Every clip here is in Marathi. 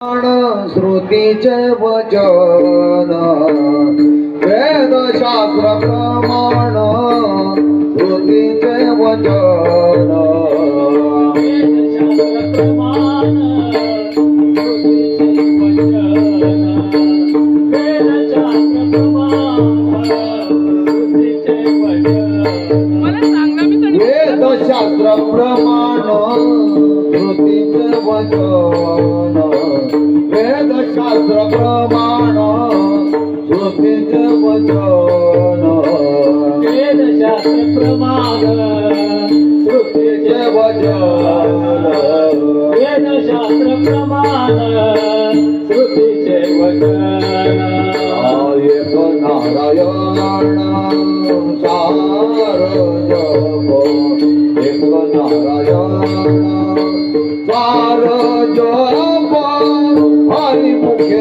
श्रुतीचे वचन वेदशास्त्र प्रमाण श्रुतीचे वचन वेदशास्त्र प्रमाण श्रुतीचे वचन চন্দ্র প্রমাণ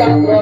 Yeah.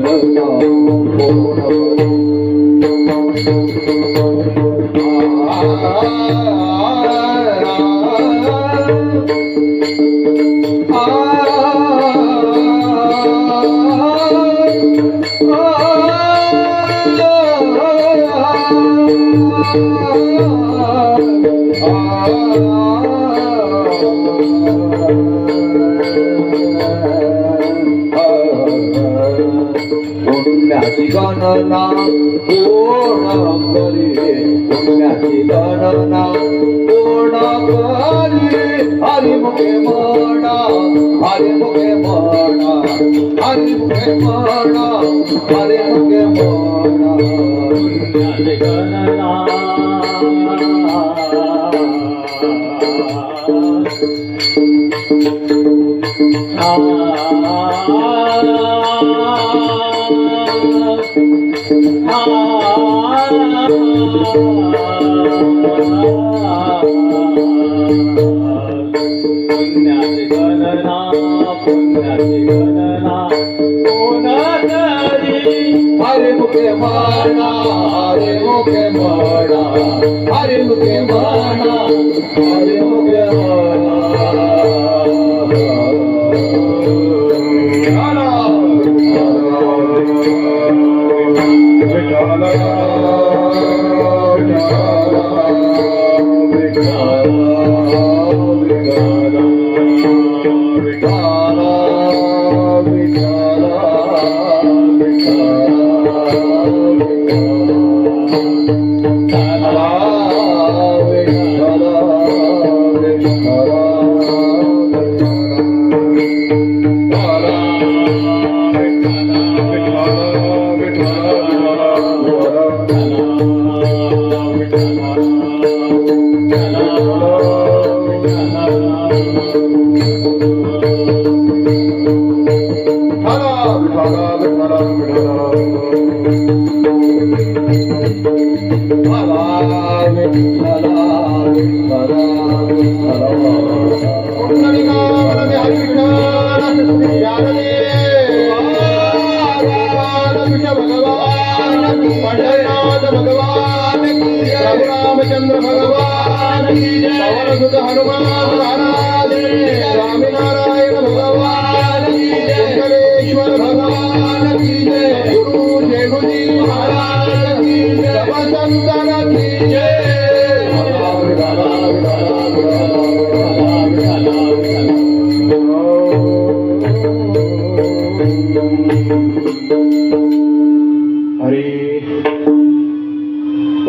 Thank you. ধরনা পূর্ণ করিলে নাকি ধরনা পূর্ণ করিলে হরি মুখে মরনা হরি মুখে মরনা হরি মুখে মরনা হরি মুখে মরনা গণনা Ah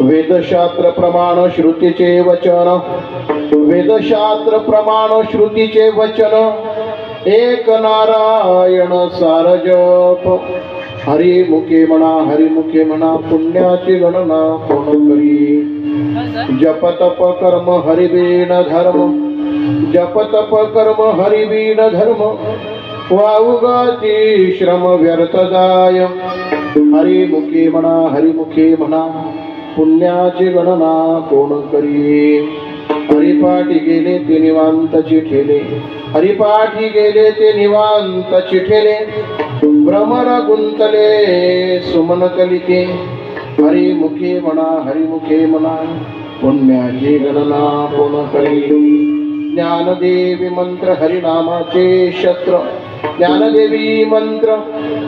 वेदशास्त्र प्रमाण श्रुतीचे वचन। वेदशास्त्र प्रमाण श्रुतीचे वचन। एक नारायण सार जप हरिमुखे म्हणा हरिमुखे म्हणा पुण्याची गणना कोण करी? जप तप कर्म हरिबीण धर्म. जप तप कर्म हरिबीण धर्म. वाऊगाची श्रम व्यर्थ जाय. हरिमुखी म्हणा हरिमुखे म्हणा पुण्याची गणना कोण करी? हरिपाठी गेले ते निवांतची ठेले हरिपाठी गेले ते निवांत चिठेले. भ्रमर गुंतले सुमन कलिके. हरिमुखे म्हणा हरिमुखे म्हणा पुण्याची गणना पुन करी? ज्ञानदेवी मंत्र हरिनामाचे शस्त्र. ज्ञानदेवी मंत्र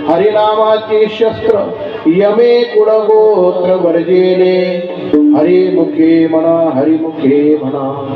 हरिनामाचे शस्त्र. यमे कुडगोत्र वर्जेले. हरिमुखे म्हणा हरिमुखे म्हणा.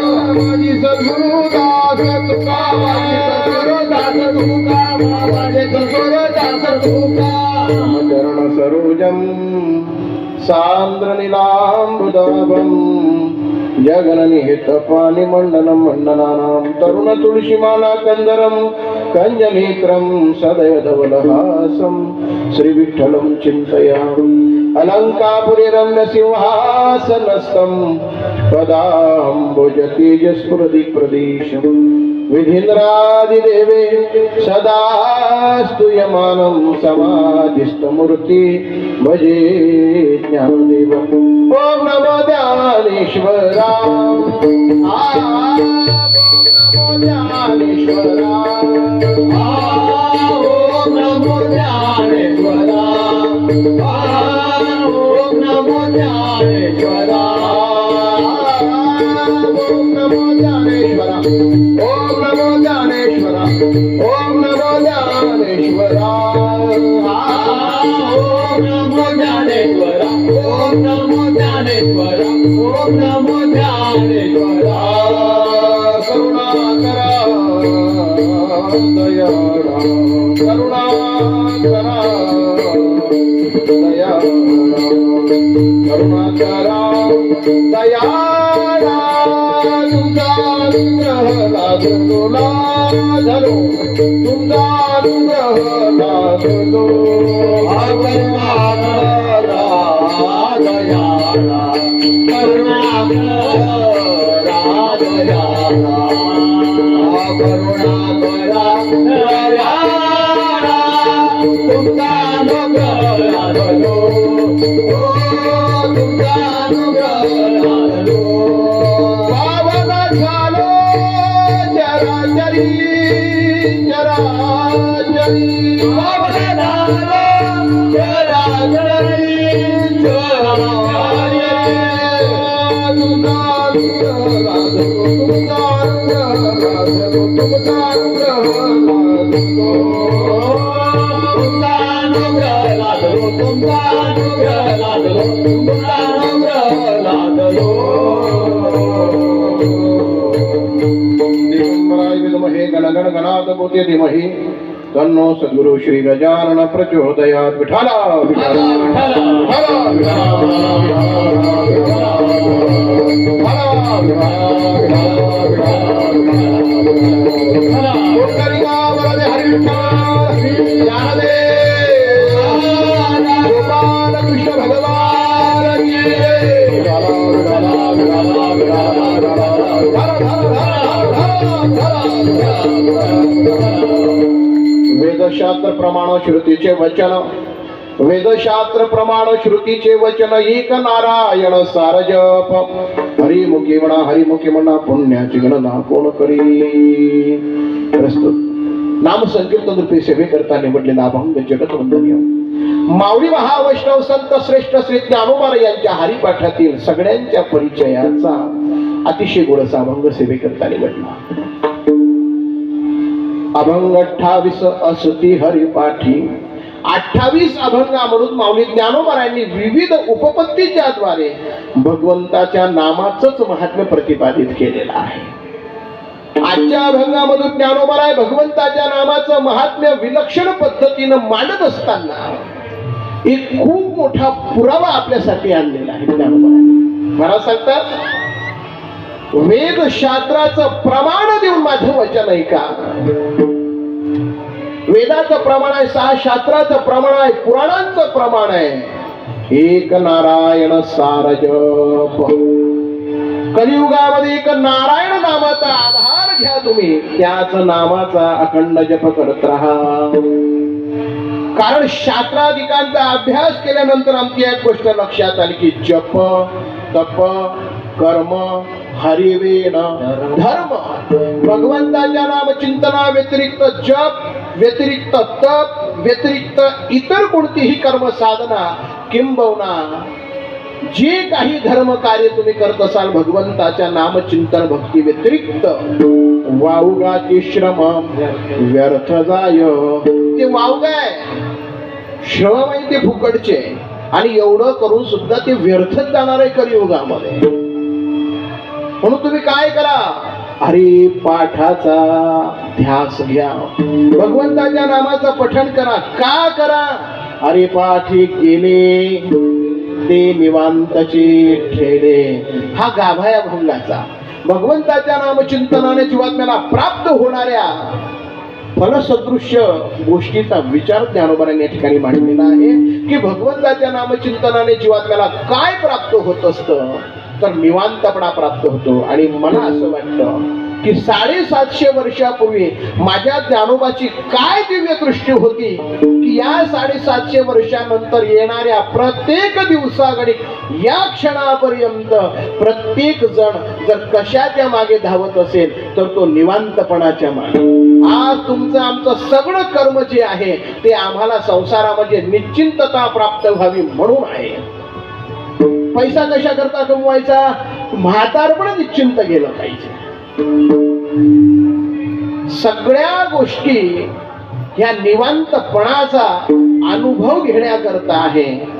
माझी सद्गुरु दास तुका माझी सद्गुरु दास तुका माझे सद्गुरु दास तुका चरण सरोजम सान्द्र निलांबुदाभम जगननिहित पाणि मण्डनानां तरुण तुळशीमाला कञ्जनेत्रं सदयधवलहासं श्रीविठ्ठलं चिन्तयामि। अलङ्कापुरिरम्यसिंहासनस्थं पदाम्बुजतेजस्फुरदि प्रदेशम् विधिन्द्रादिदेवे सदा स्तूयमानं समाधिष्ठमूर्ति भजे ज्ञानदेव। ॐ नमो ज्ञानेश्वरा ज्ञानेश्वरा او نمو ڄاڻيشور اوم نمو ڄاڻيشور اوم نمو اوم نمو اوم اوم نمو نمو करुणा करा. दया करुणा करा. दया तुला धरो. तुमचा अनुग्रह लागलो राधया करुणा करा. तुमचा अनुग्रह लादलो. तुमचा अनुग्रह लादलो तुमचा अनुग्रह लादलो दिगंबराय विद्महे गणगण गणात भूते धीमहि तन्नो सद्गुरु श्री गजानन प्रचोदयात् विठाला विठाला विठाला कोणतरी गावामध्ये वेदशास्त्र प्रमाण श्रुतीचे वचन. वेदशास्त्र प्रमाण श्रुतीचे वचन एक नारायण सार जप. हरिमुखी म्हणा हरिमुखी म्हणा पुण्याची गणना कोण करी? प्रस्तुत. नाम संकीर्तन रूपी सेवे करता निवडलेला अभंग जगत वंदनीय. माऊली महावैष्णव संत श्रेष्ठ श्री ज्ञानोबार यांच्या हरिपाठातील सगळ्यांच्या परिचयाचा अतिशय गोडसा अभंग सेवेकरता निवडला. अभंग अठ्ठावीस असती हरिपाठी. अठ्ठावीस अभंगामधून माऊली ज्ञानोबारायांनी विविध उपपत्तीच्या द्वारे भगवंताच्या नामाचंच महात्म्य प्रतिपादित केलेलं आहे. आजच्या अभंगामधून ज्ञानोबाराय भगवंताच्या नामाचं महात्म्य विलक्षण पद्धतीनं मांडत असताना एक खूप मोठा पुरावा आपल्यासाठी आणलेला आहे ज्ञानोबारायांनी मला सांगतात वेद शास्त्राचं प्रमाण देऊन माझं वचन ऐका वेदाचं प्रमाण आहे सहा शास्त्राचं प्रमाण आहे पुराणांचं प्रमाण आहे. एक नारायण सार जप कलियुगामध्ये एक नारायण नामाचा आधार घ्या तुम्ही. त्याच नामाचा अखंड जप करत राहा. कारण शास्त्राधिकांचा अभ्यास केल्यानंतर आमची एक गोष्ट लक्षात आली की जप तप कर्म हरिवेण। धर्म। भगवंताच्या नाम चिंतना व्यतिरिक्त जप व्यतिरिक्त तप व्यतिरिक्त इतर कोणतीही कर्म साधना किंबवना जे काही धर्म कार्य तुम्ही करत असाल भगवंताच्या नामचिंतन भक्ती व्यतिरिक्त वावगाचे श्रम व्यर्थ जाय। ते वावगाय श्रम आहे ते फुकटचे. आणि एवढं करून सुद्धा ते व्यर्थच जाणार आहे कलियुगामध्ये. म्हणून तुम्ही काय करा? हरी पाठाचा ध्यास घ्या. भगवंताच्या नामाचं पठण करा. का करा? अरे पाठी गेले ते निवांताचे ठेले. हा गाभाया भंगाचा. भगवंताच्या नामचिंतनाने जीवात्म्याला प्राप्त होणाऱ्या फलसदृश्य गोष्टीचा विचार ज्ञानोबारांनी या ठिकाणी मांडलेला आहे की भगवंताच्या नामचिंतनाने जीवात्म्याला काय प्राप्त होत असतं? तर निवांतपणा प्राप्त होतो. आणि मला असं वाटतं की साडेसातशे वर्षापूर्वी माझ्या ज्ञानोबाची काय दिव्य दृष्टी होती की या साडेसातशे वर्षानंतर येणाऱ्या प्रत्येक दिवसाकडे या क्षणापर्यंत प्रत्येक जण जर कशाच्या मागे धावत असेल तर तो निवांतपणाच्या मागे. आज तुमचं आमचं सगळं कर्म जे आहे ते आम्हाला संसारामध्ये निश्चिंतता प्राप्त व्हावी म्हणून आहे. पैसा कशा करता कमवायचा? म्हातारपण निश्चिंत गेलं पाहिजे. सगळ्या गोष्टी ह्या निवांतपणाचा अनुभव घेण्याकरता आहे.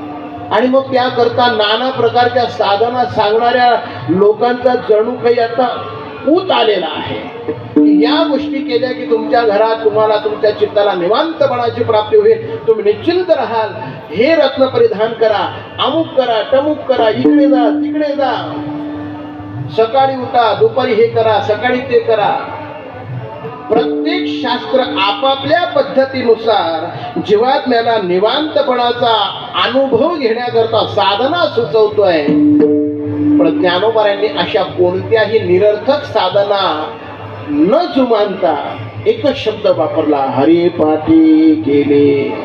आणि मग त्याकरता नाना प्रकारच्या साधना सांगणाऱ्या लोकांचा जणू काही आता ऊत आलेला आहे. या गोष्टी केल्या की तुमच्या घरात तुम्हाला तुमच्या चित्ताला निवांतपणाची प्राप्ती होईल. तुम्ही निश्चिंत राहाल. हे रत्न परिधान करा अमुक करा टमुक करा इकडे जा तिकडे जा. सकाळी उठा दुपारी हे करा सकाळी ते करा. प्रत्येक शास्त्र आपापल्या पद्धतीनुसार जीवात्म्याला निवांतपणाचा अनुभव घेण्याकरता साधना सुचवतोय. पण ज्ञानोबारांनी अशा कोणत्याही निरर्थक साधना न जुमानता एकच शब्द वापरला हरी पाठी गेले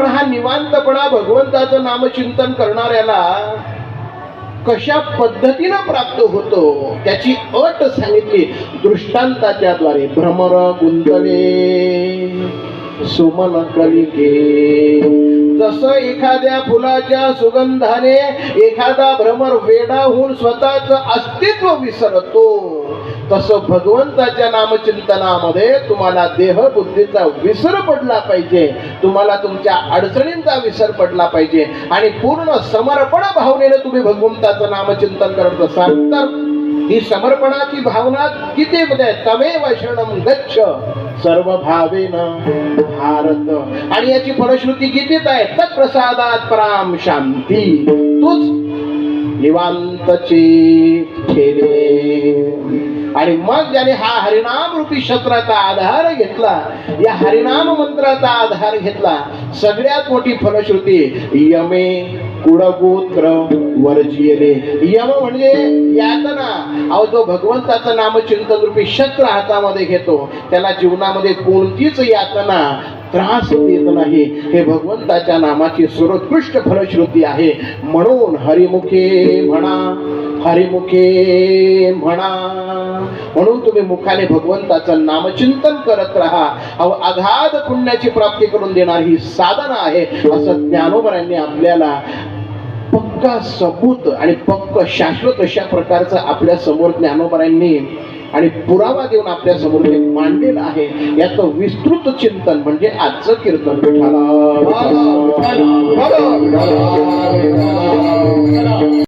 पण हा निवांतपणा भगवंताचं नामचिंतन करणाऱ्याला कशा पद्धतीनं प्राप्त होतो त्याची अट सांगितली दृष्टांताच्या द्वारे भ्रमर गुंतले सुमन कलिके. जसं एखाद्या फुलाच्या सुगंधाने एखादा भ्रमर वेडा होऊन स्वतःच अस्तित्व विसरतो तसं भगवंताच्या नामचिंतनामध्ये तुम्हाला देह बुद्धीचा विसर पडला पाहिजे. तुम्हाला तुमच्या अडचणींचा विसर पडला पाहिजे. आणि पूर्ण समर्पण भावनेने तुम्ही भगवंताचं नामचिंतन करत असाल तर ही समर्पणाची भावना किती मध्ये तमेव शरणम गच्छ सर्व भावेन भारत. आणि याची फलश्रुती कितीच आहे? तत्प्रसादात पराम शांती तूच निवांतची केले आणि मग ज्याने हा हरिनाम रूपी शस्त्राचा आधार घेतला या हरिनाम मंत्राचा आधार घेतला सगळ्यात मोठी फलश्रुती यमे कुडगोत्र वर्जियले यम म्हणजे यातना. अहो जो भगवंताचं नामचिंतन रूपी शस्त्र हातामध्ये घेतो त्याला जीवनामध्ये कोणतीच यातना त्रास देत नाही. हे भगवंताच्या नामाची सर्वोत्कृष्ट फलश्रुती आहे. म्हणून हरिमुखे म्हणा हरिमुखे म्हणा. म्हणून तुम्ही मुखाने भगवंताचं नामचिंतन करत राहा. अहो अगाध पुण्याची प्राप्ती करून देणार ही साधना आहे. असं ज्ञानोबरांनी आपल्याला पक्का सबूत आणि पक्क शाश्वत अशा प्रकारचं आपल्यासमोर ज्ञानोबरांनी आणि पुरावा देऊन आपल्यासमोर हे मांडलेलं आहे याचं विस्तृत चिंतन म्हणजे आजचं कीर्तन. विठाला